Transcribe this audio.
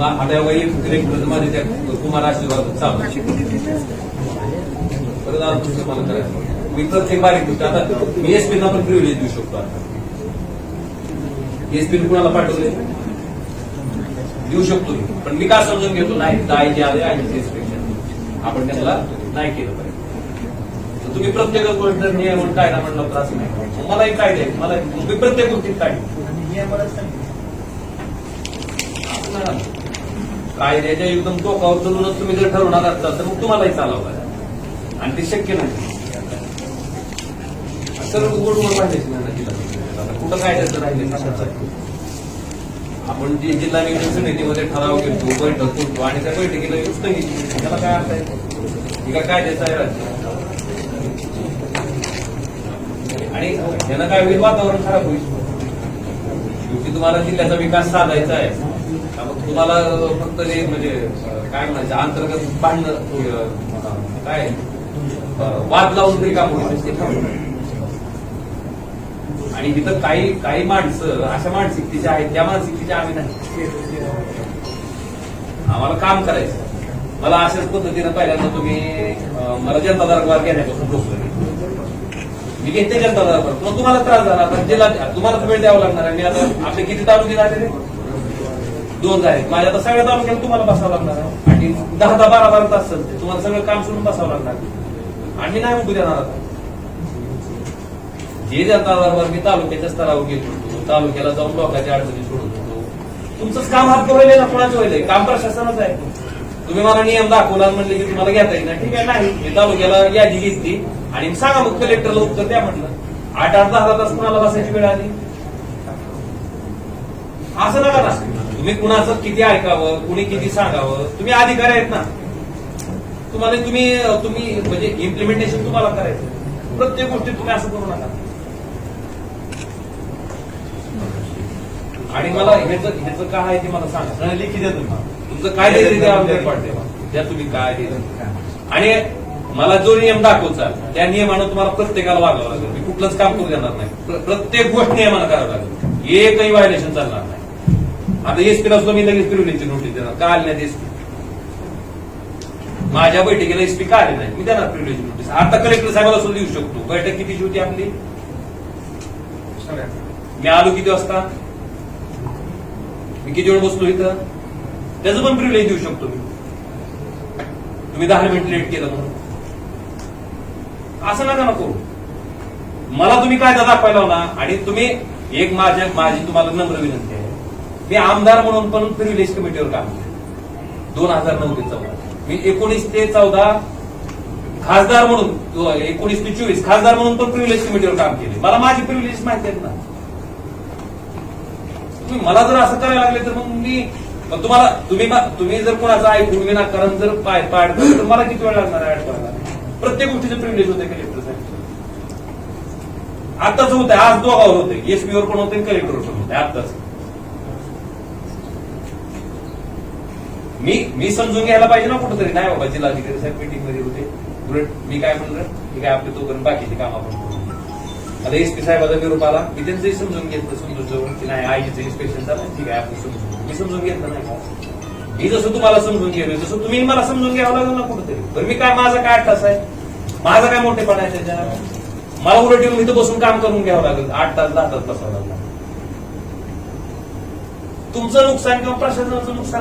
इलेक्ट्रिकमध्ये त्या कुमार आशीर्वाद. चालू. परत दुसरं मला करायचं. मी प्रत्येक बारीक गोष्ट आता मी पण प्रिव्हिलेज देऊ शकतो आता. एसपी कुणाला पाठवले देऊ शकतो. पण मी का समजून घेतो? नाही काय जे आले इन्स्पेक्शन आपण त्याला नाही केलं पाहिजे. तर तुम्ही प्रत्येक गोष्ट नियम कायदा म्हणलं तर असं नाही. मलाही कायदे आहेत. मला मी प्रत्येक गोष्टीत कायदे. कायद्याच्या एकदम टोकावर चलूनच तुम्ही जर ठरवणार असता तर मग तुम्हालाही चालावं लागेल. आणि ते शक्य नाही. सर्व गोडवर पाहिजे तिला कुठं कायद्याचं राहिले आपण जे जिल्हा नियोजन समितीमध्ये ठराव घेतो बैठक करतो आणि त्या बैठकीला युक्त स्थगिती त्याला काय अर्थ आहे? ही काय कायद्याचं आहे राज्य? आणि यानं काय होईल? वातावरण खराब होईल. शेवटी तुम्हाला जिल्ह्याचा विकास साधायचा आहे. मग तुम्हाला फक्त हे म्हणजे काय म्हणायचं अंतर्गत भांडणं काय? वाद लावून म्हणजे ते काम आणि तिथं काही काही माणसं अशा मानसिकतेच्या आहेत त्या मानसिकतेच्या आम्ही नाही. आम्हाला काम करायचं. मला अशाच पद्धतीनं पहिल्यांदा तुम्ही मला जनता दरबार घेण्यापासून रोखलं. मी घेते जनता दरबार मग तुम्हाला त्रास झाला जिल्हा तुम्हाला वेळ द्यावा लागणार आहे. मी आता आपले किती तालुके झालेले? दोन झाले. माझ्या आता सगळ्या तालुक्यात तुम्हाला बसावं लागणार आहे. आणि दहा दहा बारा बारा तास चालते. तुम्हाला सगळं काम सोडून बसावं लागणार आणि नाही उभू देणार आता. जे जनता मी तालुक्याच्या स्तरावर घेत होतो तालुक्याला जाऊन लोकांच्या अडचणी सोडत होतो तुमचंच काम हात व्हायलंय ना कोणाचं होईल काम प्रशासनच आहे. तुम्ही मला नियम दाखवला म्हणले की तुम्हाला घेता येईल ना ठीक आहे नाही. मी तालुक्याला यादी घेतली. आणि सांगा मग कलेक्टरला उत्तर द्या म्हटलं. आठ आठ दहा तास कुणाला बसायची वेळ आली? असं नका ना तुम्ही कुणाचं किती ऐकावं कुणी किती सांगावं तुम्ही अधिकारी आहेत ना. तुम्हाला तुम्ही तुम्ही म्हणजे इम्प्लिमेंटेशन तुम्हाला करायचं प्रत्येक गोष्टी तुम्ही असं करू नका. आणि मला ह्याचं ह्याचं काय आहे ते मला सांगा. लिखी द्या तुम्ही. तुमचं काय त्या तुम्ही. काय द्यायचं आणि मला जो नियम दाखवचा त्या नियमानं तुम्हाला प्रत्येकाला वागावं लागेल. मी कुठलंच काम करू देणार नाही. प्र- प्रत्येक गोष्ट नियमानं करावं लागेल. एकही व्हायलेशन चालणार नाही. आता एसपी असतो मी लगेच प्रिव्हिलेजची नोटीस देणार. का आली नाही एसपी माझ्या बैठकीला एसपी का आले नाही मी देणार प्रिव्हिलेज नोटीस आता कलेक्टर साहेबाला सुद्धा देऊ शकतो. बैठक कितीची होती आपली? मी आलो किती वाजता? मी किती वेळ बसलो इथं? त्याचं पण प्रिव्हिलेज देऊ शकतो मी. तुम्ही दहा मिनिट लेट केलं म्हणून. असं नका नको. मला तुम्ही कायदा दाखवायला लावला आणि तुम्ही एक माझ्या माझी तुम्हाला नम्र विनंती आहे. मी आमदार म्हणून पण प्रिव्हिलेज कमिटीवर काम केलं. दोन हजार नऊ ते चौदा. मी एकोणीस ते चौदा खासदार म्हणून एकोणीस ते चोवीस खासदार म्हणून पण प्रिव्हिलेज कमिटीवर काम केले. मला माझी प्रिव्हिलेज माहिती आहेत ना. तुम्ही मला जर असं करायला लागले तर मग मी तुम्हाला तुम्ही तुम्ही जर कोणाचं ऐकून विनाकारण जर पाय पाड तर मला किती वेळ लागणार आहे ऍड करायला प्रत्येक गोष्टीचं प्रिव्हिलेज होते कलेक्टर साहेब. आताच होते आज दोघावर होते एसपीवर पण होते कलेक्टरवर पण होते आताच मी मी समजून घ्यायला पाहिजे ना कुठंतरी. नाही बाबा जिल्हाधिकारी साहेब मीटिंगमध्ये होते. उलट मी काय म्हणलं? ठीक काय आपले तोपर्यंत बाकीचे काम आपण करू. आता एसपी साहेबाचा निरोप आला. मी त्यांचंही समजून घेतलं समजून जवळ की नाही आईचं इन्स्पेक्शन झालं. ठीक आहे आपण समजून मी समजून घेतलं नाही का मी जसं तुम्हाला समजून गेलोय जसं तुम्ही मला समजून घ्यावं लागेल ना कुठंतरी. बरं मी काय माझा काय तास आहे? माझा काय मोठेपणा आहे त्याच्या मला उलट येऊन इथं बसून काम करून घ्यावं लागेल. आठ तास दहा तास बसावं लागलं. तुमचं नुकसान किंवा प्रशासनाचं नुकसान